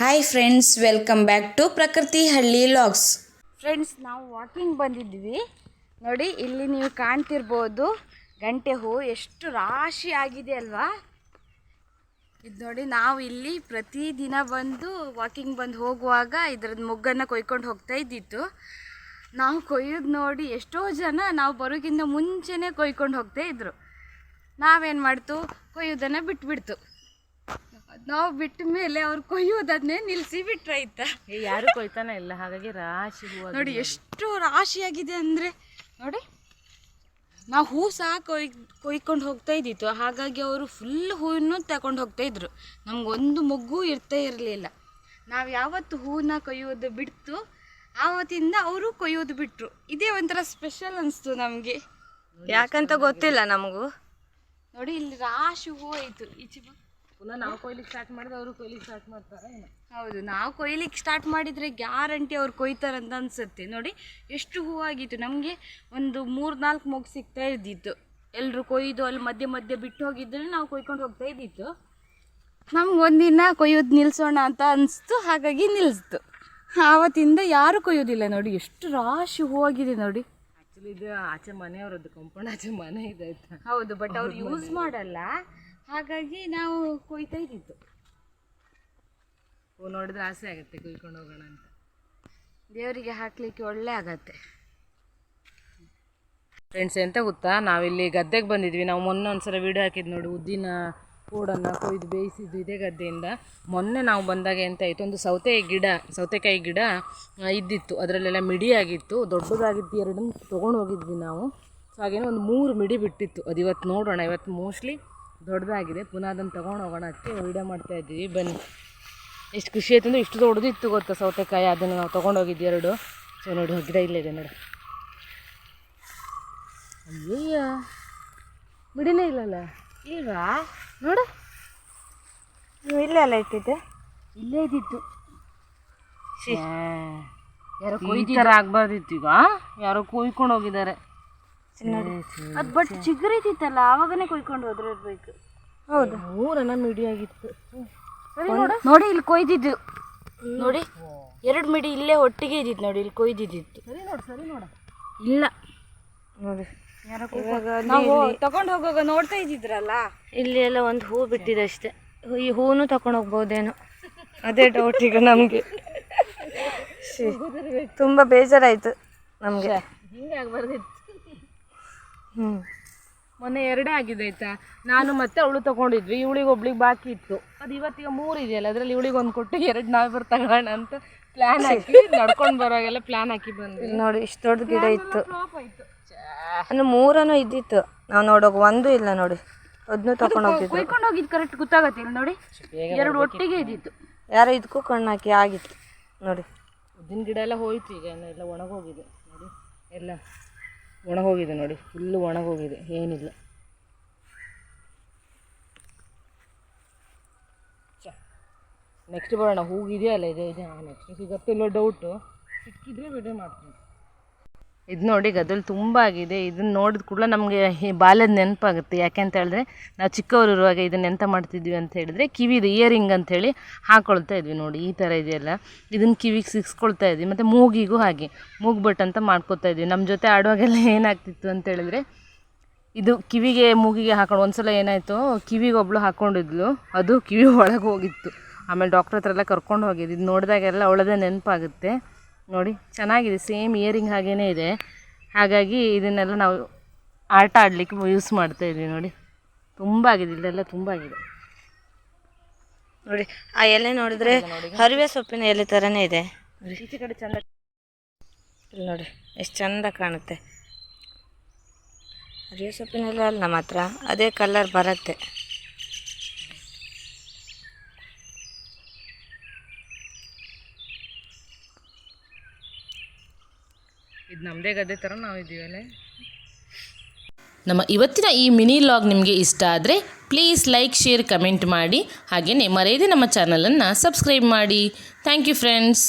Hi friends welcome back to Prakruthi Halli logs friends ನಾವು walking ಬಂದಿದ್ವಿ ನೋಡಿ, ಇಲ್ಲಿ ನೀವು ಕಾಣ್ತಿರ್ಬೋದು ಗಂಟೆ ಹೂ, ಎಷ್ಟು ರಾಶಿ ಆಗಿದೆ ಅಲ್ವಾ? ಇದು ನೋಡಿ, ನಾವು ಇಲ್ಲಿ ಪ್ರತಿದಿನ ಬಂದು ವಾಕಿಂಗ್ ಬಂದು ಹೋಗುವಾಗ ಇದ್ರದ್ದು ಮೊಗ್ಗನ್ನು ಕೊಯ್ಕೊಂಡು ಹೋಗ್ತಾ ಇದ್ದಿತ್ತು. ನಾವು ಕೊಯ್ಯೋದು ನೋಡಿ, ಎಷ್ಟೋ ಜನ ನಾವು ಬರೋಕ್ಕಿಂತ ಮುಂಚೆನೇ ಕೊಯ್ಕೊಂಡು ಹೋಗ್ತಾ ಇದ್ರು. ನಾವೇನು ಮಾಡ್ತು? ಕೊಯ್ಯೋದನ್ನು ಬಿಟ್ಬಿಡ್ತು. ನಾವು ಬಿಟ್ಟ ಮೇಲೆ ಅವ್ರು ಕೊಯ್ಯೋದನ್ನೇ ನಿಲ್ಲಿಸಿ ಬಿಟ್ರಾಯ್ತಾ ಯಾರು ಕೊಯ್ತಾನೆ ಇಲ್ಲ ಹಾಗಾಗಿ ರಾಶಿ ಹೂವು ನೋಡಿ ಎಷ್ಟು ರಾಶಿಯಾಗಿದೆ ಅಂದರೆ ನೋಡಿ. ನಾವು ಹೂ ಸಹ ಕೊಯ್ ಕೊಯ್ಕೊಂಡು ಹೋಗ್ತಾ ಇದ್ದಿತ್ತು. ಹಾಗಾಗಿ ಅವರು ಫುಲ್ ಹೂವನ್ನು ತಗೊಂಡು ಹೋಗ್ತಾ ಇದ್ರು. ನಮಗೊಂದು ಮೊಗ್ಗು ಇರ್ತಾ ಇರಲಿಲ್ಲ. ನಾವು ಯಾವತ್ತು ಹೂವನ್ನ ಕೊಯ್ಯೋದು ಬಿಡ್ತು ಆವತ್ತಿಂದ ಅವರು ಕೊಯ್ಯೋದು ಬಿಟ್ರು. ಇದೇ ಒಂಥರ ಸ್ಪೆಷಲ್ ಅನಿಸ್ತು ನಮಗೆ. ಯಾಕಂತ ಗೊತ್ತಿಲ್ಲ ನಮಗೂ. ನೋಡಿ ಇಲ್ಲಿ ರಾಶಿ ಹೂ ಆಯಿತು. ಈಚೆ. ಪುನಃ ನಾವು ಕೊಯ್ಲಿಕ್ಕೆ ಸ್ಟಾರ್ಟ್ ಮಾಡಿದ್ರೆ ಅವರು ಕೊಯ್ಲಿಕ್ಕೆ ಸ್ಟಾರ್ಟ್ ಮಾಡ್ತಾರೆ ಹೌದು ನಾವು ಕೊಯ್ಲಿಕ್ಕೆ ಸ್ಟಾರ್ಟ್ ಮಾಡಿದರೆ ಗ್ಯಾರಂಟಿ ಅವ್ರು ಕೊಯ್ತಾರಂತ ಅನ್ಸುತ್ತೆ. ನೋಡಿ ಎಷ್ಟು ಹೂವಾಗಿತ್ತು. ನಮಗೆ ಒಂದು ಮೂರು ನಾಲ್ಕು ಮೊಗ್ಗು ಸಿಗ್ತಾ ಇದ್ದಿತ್ತು. ಎಲ್ಲರೂ ಕೊಯ್ದು ಅಲ್ಲಿ ಮಧ್ಯೆ ಮಧ್ಯೆ ಬಿಟ್ಟು ಹೋಗಿದ್ರೆ ನಾವು ಕೊಯ್ಕೊಂಡು ಹೋಗ್ತಾ ಇದ್ದಿತ್ತು. ನಮ್ಗೆ ಒಂದಿನ ಕೊಯ್ಯೋದು ನಿಲ್ಲಿಸೋಣ ಅಂತ ಅನಿಸ್ತು ಹಾಗಾಗಿ ನಿಲ್ಲಿಸ್ತು ಆವತ್ತಿಂದ ಯಾರು ಕೊಯ್ಯೋದಿಲ್ಲ ನೋಡಿ ಎಷ್ಟು ರಾಶಿ ಹೂವಾಗಿದೆ ನೋಡಿ. ಆ್ಯಕ್ಚುಲಿ ಇದು ಆಚೆ ಮನೆಯವರದ್ದು ಕಂಪೌಂಡ್ ಆಚೆ ಮನೆ ಇದೆ ಹೌದು ಬಟ್ ಅವ್ರು ಯೂಸ್ ಮಾಡಲ್ಲ. ಹಾಗಾಗಿ ನಾವು ಕೊಯ್ತಾ ಇದ್ದಿದ್ದು. ಹೂ ನೋಡಿದ್ರೆ ಆಸೆ ಆಗುತ್ತೆ ಕುಯ್ಕೊಂಡು ಹೋಗೋಣ ಅಂತ. ದೇವರಿಗೆ ಹಾಕಲಿಕ್ಕೆ ಒಳ್ಳೆ ಆಗತ್ತೆ. ಫ್ರೆಂಡ್ಸ್ ಎಂತ ಗೊತ್ತಾ? ನಾವಿಲ್ಲಿ ಗದ್ದೆಗೆ ಬಂದಿದ್ವಿ. ನಾವು ಮೊನ್ನೆ ಒಂದ್ಸಲ ವಿಡಿಯೋ ಹಾಕಿದ್ದು ನೋಡಿ ಉದ್ದಿನ ಕೂಡನ್ನು ಕೊಯ್ದು ಬೇಯಿಸಿದ್ದು ಇದೇ ಗದ್ದೆಯಿಂದ. ಮೊನ್ನೆ ನಾವು ಬಂದಾಗ ಎಂತ ಆಯಿತು? ಒಂದು ಸೌತೆ ಗಿಡ ಸೌತೆಕಾಯಿ ಗಿಡ ಇದ್ದಿತ್ತು. ಅದರಲ್ಲೆಲ್ಲ ಮಿಡಿ ಆಗಿತ್ತು ದೊಡ್ಡದಾಗಿತ್ತು. ಎರಡನ್ನು ತೊಗೊಂಡು ಹೋಗಿದ್ವಿ ನಾವು. ಸೊ ಹಾಗೇನೋ ಒಂದು ಮೂರು ಮಿಡಿ ಬಿಟ್ಟಿತ್ತು. ಅದು ಇವತ್ತು ನೋಡೋಣ. ಇವತ್ತು ಮೋಸ್ಟ್ಲಿ ದೊಡ್ಡದಾಗಿದೆ. ಪುನಃ ಅದನ್ನು ತೊಗೊಂಡು ಹೋಗೋಣ ಅದಕ್ಕೆ ವೀಡಿಯೋ ಮಾಡ್ತಾ ಇದ್ದೀವಿ. ಬನ್ನಿ. ಎಷ್ಟು ಖುಷಿ ಆಯ್ತು ಅಂದರೆ ಇಷ್ಟು ದೊಡ್ಡದಿತ್ತು ಗೊತ್ತಾ ಸೌತೆಕಾಯಿ? ಅದನ್ನು ನಾವು ತೊಗೊಂಡು ಹೋಗಿದ್ದು ಎರಡು. ಸೊ ನೋಡಿ ಗಿಡ ಇಲ್ಲೇ ಇದೆ ನೋಡಿ. ಅಯ್ಯೋ ಬಿಡಿನೇ ಇಲ್ಲಲ್ಲ? ಈಗ ನೋಡು. ಇಲ್ಲೇ ಅಲ್ಲ ಇಟ್ಟಿದ್ದೆ. ಇಲ್ಲೇ ಇದ್ದಿತ್ತು ಯಾರೋ ಕೊಯ್ತಾರ ಆಗ್ಬಾರ್ದಿತ್ತು ಈಗ. ಯಾರೋ ಕೊಯ್ಕೊಂಡು ಹೋಗಿದ್ದಾರೆ. ಅದು ಬಟ್ ಚಿಗುರಿತಿತ್ತಲ್ಲ ಆವಾಗನೇ ಕೊಯ್ಕೊಂಡು ಹೋದ್ರೆ ಇರ್ಬೇಕು ಹೌದು ಮೂರನ್ನ ಮಿಡಿ ಆಗಿತ್ತು. ನೋಡಿ. ಇಲ್ಲಿ ಕೊಯ್ದಿದ್ದು. ನೋಡಿ ಎರಡು ಮಿಡಿ ಇಲ್ಲೇ ಒಟ್ಟಿಗೆ ಇದ್ದಿತ್ತು ನೋಡಿ ಇಲ್ಲಿ ಕೊಯ್ದಿದ್ದಿತ್ತು ಸರಿ ನೋಡು ಸರಿ ನೋಡ. ಇಲ್ಲ. ನೋಡಿ. ನಾವು ತಗೊಂಡು ಹೋಗುವಾಗ ನೋಡ್ತಾ ಇದ್ದಿದ್ರಲ್ಲ? ಇಲ್ಲಿ ಎಲ್ಲ ಒಂದು ಹೂ ಬಿಟ್ಟಿದೆ ಅಷ್ಟೇ. ಈ ಹೂನು ತಕೊಂಡು ಹೋಗ್ಬೋದೇನೋ. ಅದೇ ಡೌಟ್ ಈಗ ನಮಗೆ. ತುಂಬ ಬೇಜಾರಾಯಿತು ನಮಗೆ. ಹಿಂಗೆ ಆಗ್ಬಾರ್ದಿತ್ತು. ಮೊನ್ನೆ ಎರಡೇ ಆಗಿದೆ ಆಯ್ತಾ? ನಾನು ಮತ್ತೆ ಅವಳು ತಗೊಂಡಿದ್ವಿ ಇವಳಿಗೆ ಒಬ್ಳಿಗೆ ಬಾಕಿ ಇತ್ತು. ಅದು ಇವತ್ತಿಗೆ ಮೂರು ಇದೆಯಲ್ಲ ಅದರಲ್ಲಿ ಇವಳಿಗೆ ಒಂದು ಕೊಟ್ಟು ಎರಡು ನಾವೇ ಬರ್ ತಗೋಣ ಅಂತ ಪ್ಲ್ಯಾನ್ ಹಾಕಿ ನಡ್ಕೊಂಡು ಬರೋವಾಗೆಲ್ಲ ಪ್ಲ್ಯಾನ್ ಹಾಕಿ ಬಂದ್ವಿ. ನೋಡಿ ಇಷ್ಟು ದೊಡ್ಡ ಗಿಡ ಇತ್ತು. ಅಂದ್ರೆ ಮೂರನು ಇದ್ದಿತ್ತು. ನಾವು ನೋಡೋಕೆ ಒಂದು ಇಲ್ಲ ನೋಡಿ. ಅದನ್ನು ತಕೊಂಡು ಹೋಗಿದ್ದು ಕೊಯ್ಕೊಂಡು ಹೋಗಿದ್ದು ಕರೆಕ್ಟ್ ಗೊತ್ತಾಗತ್ತಿಲ್ಲ ನೋಡಿ? ಎರಡು ಒಟ್ಟಿಗೆ ಇದ್ದಿತ್ತು. ಯಾರೋ ಇದಕ್ಕೂ ಕಣ್ಣು ಹಾಕಿ ಆಗಿತ್ತು. ನೋಡಿ. ಉದ್ದಿನ ಗಿಡ ಎಲ್ಲ ಹೋಯ್ತು ಈಗ ಎಲ್ಲ ಒಣಗೋಗಿದೆ. ನೋಡಿ ಎಲ್ಲ ಒಣಗೋಗಿದೆ ನೋಡಿ ಫುಲ್ಲು ಒಣಗೋಗಿದೆ, ಏನಿಲ್ಲ. ನೆಕ್ಸ್ಟ್ ಬರೋಣ ಹೂಗಿದೆಯಲ್ಲ ಇದೆ ಇದೆ. ನೆಕ್ಸ್ಟ್ ಸಿಗತ್ತಿಲ್ಲ ಡೌಟು ಸಿಕ್ಕಿದ್ರೆ ವಿಡಿಯೋ ಮಾಡ್ತೀನಿ. ಇದು ನೋಡಿ ಗದ್ದಲು ತುಂಬ ಆಗಿದೆ. ಇದನ್ನ ನೋಡಿದ ಕೂಡಲೇ ನಮಗೆ ಬಾಲ್ಯದ ನೆನಪಾಗುತ್ತೆ. ಯಾಕೆ ಅಂತ ಹೇಳಿದ್ರೆ, ನಾವು ಚಿಕ್ಕವರು ಇರುವಾಗ ಇದನ್ನ ಎಂತ ಮಾಡ್ತಿದ್ವಿ ಅಂತ ಹೇಳಿದ್ರೆ, ಕಿವಿದು ಇಯರಿಂಗ್ ಅಂಥೇಳಿ ಹಾಕೊಳ್ತಾ ಇದ್ವಿ ನೋಡಿ, ಈ ಥರ ಇದೆಯಲ್ಲ. ಇದನ್ನು ಕಿವಿಗೆ ಸಿಕ್ಸ್ಕೊಳ್ತಾ ಇದ್ವಿ. ಮತ್ತು ಮೂಗಿಗೂ ಹಾಗೆ. ಮೂಗು ಬಟ್ ಅಂತ ಮಾಡ್ಕೊತಾ ಇದ್ವಿ. ನಮ್ಮ ಜೊತೆ ಆಡುವಾಗೆಲ್ಲ ಏನಾಗ್ತಿತ್ತು ಅಂತ ಹೇಳಿದ್ರೆ, ಇದು ಕಿವಿಗೆ, ಮೂಗಿಗೆ ಹಾಕೊಂಡು ಒಂದ್ಸಲ ಏನಾಯಿತು, ಕಿವಿಗೆ ಒಬ್ಳು ಹಾಕ್ಕೊಂಡಿದ್ಲು ಅದು ಕಿವಿ ಒಳಗೆ ಹೋಗಿತ್ತು. ಆಮೇಲೆ ಡಾಕ್ಟ್ರ್ ಹತ್ರ ಎಲ್ಲ ಕರ್ಕೊಂಡು ಹೋಗಿದ್ದು ಇದು ನೋಡಿದಾಗೆಲ್ಲ ಅವಳದೇ ನೆನಪಾಗುತ್ತೆ. ನೋಡಿ ಚೆನ್ನಾಗಿದೆ ಸೇಮ್ ಇಯರಿಂಗ್ ಹಾಗೇ ಇದೆ. ಹಾಗಾಗಿ ಇದನ್ನೆಲ್ಲ ನಾವು ಆಟ ಆಡಲಿಕ್ಕೆ ಯೂಸ್ ಮಾಡ್ತಾ ಇದ್ವಿ ನೋಡಿ. ತುಂಬ ಆಗಿದೆ ಇಲ್ಲೆಲ್ಲ ತುಂಬ ಆಗಿದೆ. ನೋಡಿ ಆ ಎಲೆ ನೋಡಿದ್ರೆ ಹರಿವೆ ಸೊಪ್ಪಿನ ಎಲೆ ಥರನೇ ಇದೆ. ಈಚೆ ಕಡೆ ಚೆಂದ ಇಲ್ಲಿ ನೋಡಿ ಎಷ್ಟು ಚಂದ ಕಾಣುತ್ತೆ. ಹರಿವೆ ಸೊಪ್ಪಿನ ಎಲೆ ಅಲ್ಲ ನಮ್ಮ ಹತ್ರ ಅದೇ ಕಲರ್ ಬರುತ್ತೆ. ಇದು ನಮ್ಮದೇ ಗದ್ದೆ ಥರ ನಾವು ಇದ್ದೀವಲ್ಲ ನಮ್ಮ ಇವತ್ತಿನ ಈ ಮಿನಿ ಲಾಗ್ ನಿಮಗೆ ಇಷ್ಟ ಆದರೆ ಪ್ಲೀಸ್ ಲೈಕ್ ಶೇರ್ ಕಮೆಂಟ್ ಮಾಡಿ. ಹಾಗೆಯೇ ಮರೆಯದೆ ನಮ್ಮ ಚಾನಲನ್ನು ಸಬ್ಸ್ಕ್ರೈಬ್ ಮಾಡಿ. Thank you friends